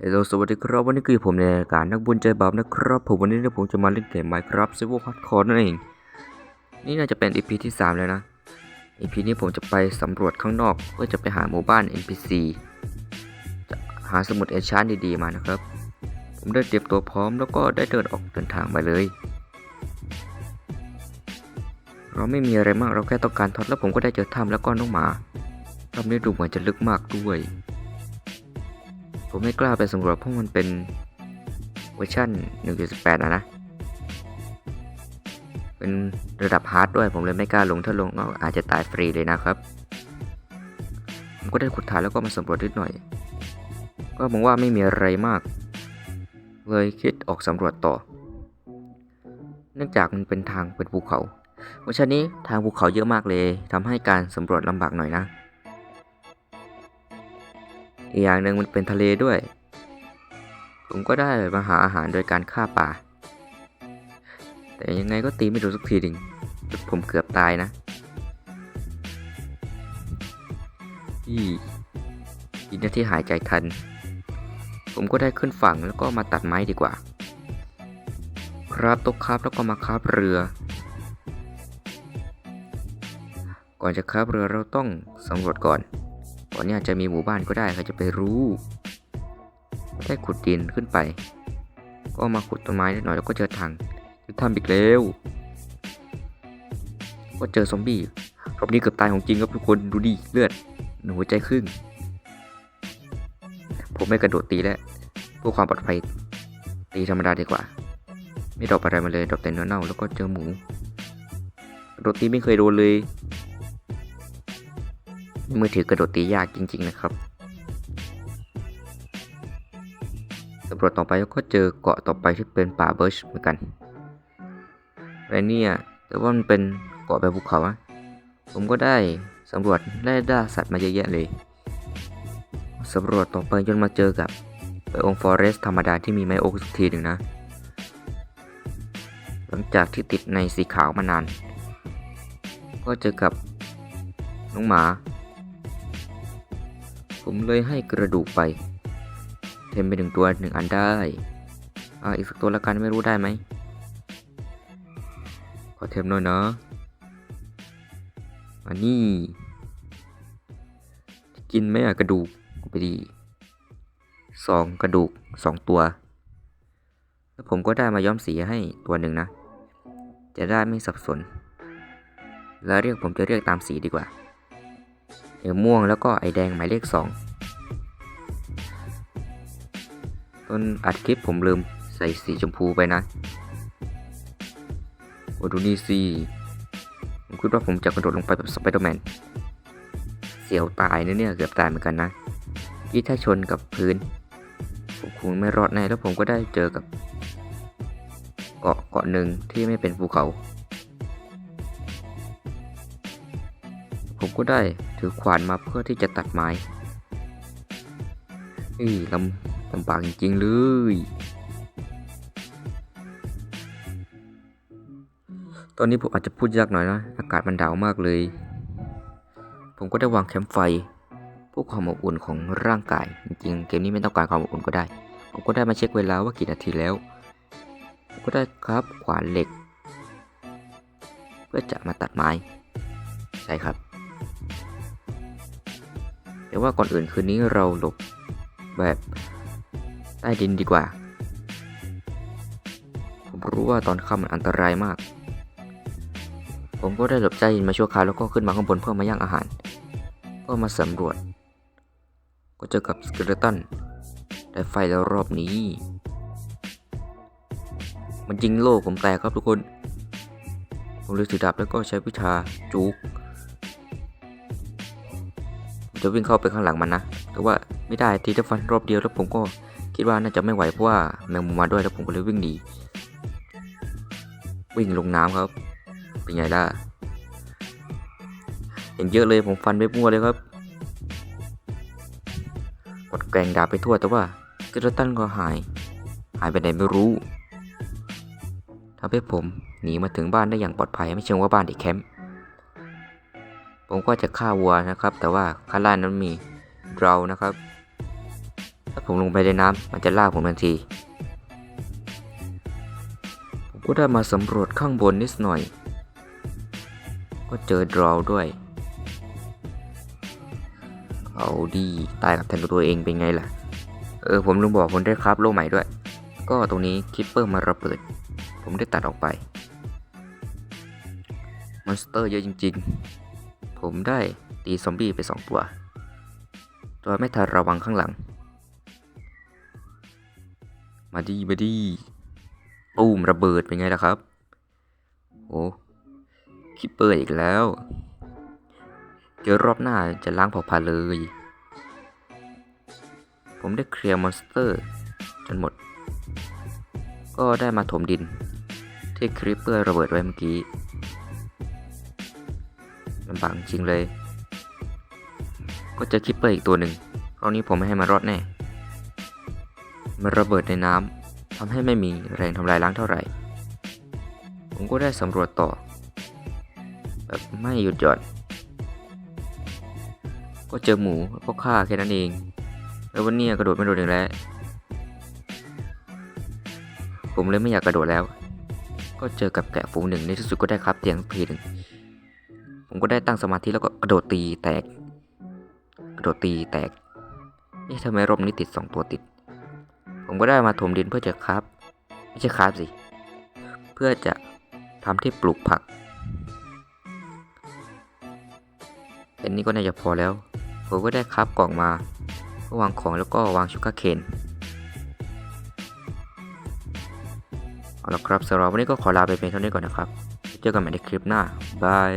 เฮลโลสวัสดีครับวันนี้คือผมในรายการนักบุญใจบาปนะครับ ผมวันนี้นะผมจะมาเล่นเกม Minecraft Survival Hardcore นั่นเอง นี่น่าจะเป็น EP ที่ 3 แล้วนะ EP นี้ผมจะไปสำรวจข้างนอก เพื่อจะไปหาหมู่บ้าน NPC จะหาสมุดเอชานดีๆมานะครับ ผมได้เตรียมตัวพร้อมแล้วก็ได้เดินออกเดินทางไปเลย เราไม่มีอะไรมากเราแค่ต้องการทอดแล้วผมก็ได้เจอถ้ำแล้วก็น้องหมาถ้ำนี้ดูเหมือนจะลึกมากด้วย ผมไม่กล้าไปสำรวจเพราะมันเป็นเวอร์ชัน1.18นะนะ เป็นระดับฮาร์ดด้วยผมเลยไม่กล้าลงถ้าลงก็อาจจะตายฟรีเลยนะครับ ผมก็ได้ขุดฐานแล้วก็มาสำรวจนิดหน่อย ก็มองว่าไม่มีอะไรมาก เลยคิดออกสำรวจต่อ เนื่องจากมันเป็นทางเป็นภูเขาเวอร์ชันนี้ทางภูเขาเยอะมากเลยทำให้การสำรวจลำบากหน่อยนะ อีกอย่างหนึ่งมันเป็นทะเลด้วย ผมก็ได้มาหาอาหารโดยการฆ่าปลา แต่ยังไงก็ตีไม่โดนสักทีหนึ่งผมเกือบตายนะอีอีนาที่หายใจทัน ผมก็ได้ขึ้นฝั่งแล้วก็มาตัดไม้ดีกว่า ครับตกครับแล้วก็มาคราบเรือ ก่อนจะคราบเรือเราต้องสำรวจก่อน ก่อนเนี่ยจะมีหมู่บ้านก็ได้ใครจะไปรู้ได้ขุดดินขึ้นไป ก็มาขุดต้นไม้นิดหน่อยแล้วก็เจอทางจะทำอีกแล้ว ก็เจอซอมบี้รอบนี้เกือบตายของจริงครับทุกคนดูดิเลือดหนึ่งหัวใจครึ่ง ผมไม่กระโดดตีแล้วเพื่อความปลอดภัยตีธรรมดาดีกว่า ไม่ดรอปอะไรมาเลยดรอปแต่เนื้อเน่าแล้วก็เจอหมูกระโดดตีไม่เคยโดนเลย มือถือกระโดดตียากจริง ๆ นะครับสำรวจต่อไปก็เจอเกาะต่อไปที่เป็นป่าเบิร์ชเหมือนกันและเนี่ยแต่ว่ามันเป็นเกาะแบบภูเขาอะผมก็ได้สำรวจและได้สัตว์มาเยอะแยะเลยสำรวจต่อไปจนมาเจอกับไบโอมฟอเรสธรรมดาที่มีไมโอสักทีหนึ่งนะ หลังจากที่ติดในสีขาวมานาน ก็เจอกับน้องหมา ผมเลยให้กระดูกไป เทมไปหนึ่งตัวหนึ่งอันได้ อ่าอีกสักตัวละกันไม่รู้ได้ไหม ขอเทมหน่อยเนาะอันนี้กินไหมอะกระดูกไปดีสองกระดูกสองตัว แล้วผมก็ได้มาย้อมสีให้ตัวหนึ่งนะ จะได้ไม่สับสน แล้วเรียกผมจะเรียกตามสีดีกว่า ไอ้ม่วงแล้วก็ไอ้แดงหมายเลขสองตอนอัดคลิปผมลืมใส่สีชมพูไปนะโอ้ดูนี่สิผมคิดว่าผมจะกระโดดลงไปแบบสไปเดอร์แมน เสียวตายนะเนี่ยเกือบตายเหมือนกันนะที่ถ้าชนกับพื้น ผมคงไม่รอดแน่แล้วผมก็ได้เจอกับ เกาะเกาะหนึ่งที่ไม่เป็นภูเขา ก็ได้ถือขวานมาเพื่อที่จะตัดไม้เอ้ยลำลำบากจริงๆเลยตอนนี้ผมอาจจะพูดยากหน่อยนะ อากาศมันหนาวมากเลย ผมก็ได้วางแคมป์ไฟเพื่อความอบอุ่นของร่างกาย จริงๆ เกมนี้ไม่ต้องการความอบอุ่นก็ได้ ผมก็ได้มาเช็คเวลาว่ากี่นาทีแล้ว ผมก็ได้ครับขวานเหล็ก เพื่อจะมาตัดไม้ ใช่ครับ แต่ว่าก่อนอื่นคืนนี้เราหลบแบบใต้ดินดีกว่า ผมรู้ว่าตอนค่ำมันอันตรายมาก ผมก็ได้หลบใต้ดินมาชั่วคราวแล้วก็ขึ้นมาข้างบนเพื่อมาย่างอาหารเพื่อมาสำรวจ ก็เจอกับสเกเลตันได้ไฟแล้วรอบนี้ มันยิงโล่ผมแตกครับทุกคน ผมเลยถือดาบแล้วก็ใช้วิชาจุก จะวิ่งเข้าไปข้างหลังมันนะ แต่ว่าไม่ได้ทีถ้าฟันรอบเดียวแล้วผมก็คิดว่าน่าจะไม่ไหวเพราะว่าแมงมุมมาด้วยแล้วผมก็เลยวิ่งหนีวิ่งลงน้ำครับ เป็นไงล่ะเห็นเยอะเลยผมฟันไปมั่วเลยครับกดแกงดาบไปทั่วแต่ว่ากเลตันก็หาย หายไปไหนไม่รู้ทำให้ผมหนีมาถึงบ้านได้อย่างปลอดภัยไม่เชิงว่าบ้านเด็กแคมป์ ผมก็จะฆ่าวัวนะครับ แต่ว่าข้างล่างนั้นมีเรานะครับ ถ้าผมลงไปในน้ำมันจะลากผมทันที ผมก็ได้มาสำรวจข้างบนนิดหน่อย ก็เจอดราวด้วย เอาดีตายกับแทนตัวเองเป็นไงล่ะ เออผมลืมบอกผมได้ครับโลใหม่ด้วย ก็ตรงนี้คิปเปอร์มาระเบิด ผมได้ตัดออกไป มอนสเตอร์เยอะจริง ๆ ผมได้ตีซอมบี้ไปสองตัวโดยไม่ทันระวังข้างหลัง มาดีมาดีตูมระเบิดเป็นไงล่ะครับโอ้คิปเปอร์อีกแล้วเจอรอบหน้าจะล้างเผ่าพันธุ์เลย ผมได้เคลียร์มอนสเตอร์จนหมด ก็ได้มาถมดิน ที่คริปเปอร์ระเบิดไว้เมื่อกี้ำบากจริงเลย ก็เจอคิปเปอร์อีกตัวหนึ่งคราวนี้ผมไม่ให้มารอดแน่ มันระเบิดในน้ำทำให้ไม่มีแรงทำลายล้างเท่าไหร่ ผมก็ได้สำรวจต่อ แบบไม่หยุดหย่อนก็เจอหมูก็ฆ่าแค่นั้นเอง แล้ววันนี้กระโดดไม่โดดอีกแล้ว ผมเลยไม่อยากกระโดดแล้ว ก็เจอกับแกะฝูงหนึ่งในที่สุดก็ได้ครับเตียงพีหนึ่ง ผมก็ได้ตั้งสมาธิแล้วก็กระโดดตีแตก กระโดดตีแตกนี่ทำไมรอบนี้ติดสองตัวติด ผมก็ได้มาถมดินเพื่อจะครับ ไม่ใช่ครับสิ เพื่อจะทำที่ปลูกผักแค่นี้ก็น่าจะพอแล้ว ผมก็ได้ครับกล่องมาก็วางของแล้วก็วางชูการ์เคนเอาละครับสำหรับวันนี้ก็ขอลาไปเพียงเท่านี้ก่อนนะครับ เจอกันใหม่ในคลิปหน้า บาย